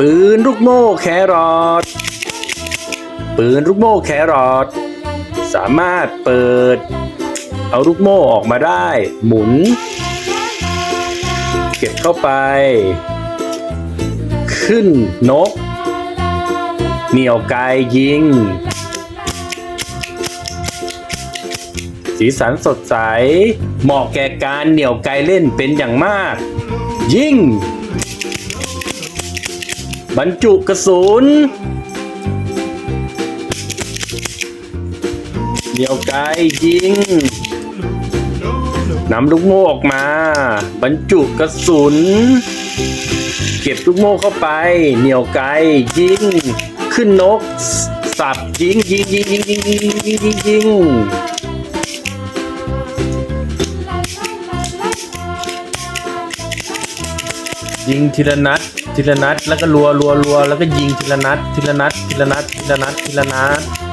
ปืนลูกโม่แครอทปืนลูกโม่แครอทสามารถเปิด เอาลูกโม่ออกมาได้ หมุน เก็บเข้าไป ขึ้นนกเหนี่ยวไกยิง สีสันสดใส เหมาะแก่การเหนี่ยวไกเล่นเป็นอย่างมาก ยิง บรรจุกระสุนเหนี่ยวไกยิงนำลูกโม่ออกมา บรรจุกระสุน เก็บลูกโม่เข้าไป เหนียวไกยิง ขึ้นนก สับยิงยิงยิงยิงยิงยิงยิงยิงยิง ยิงทีละนัดทีละนัดแล้วก็รัวรัวรัวแล้วก็ยิงทีละนัดทีละนัดทีละนัดทีละนัดทีละนัด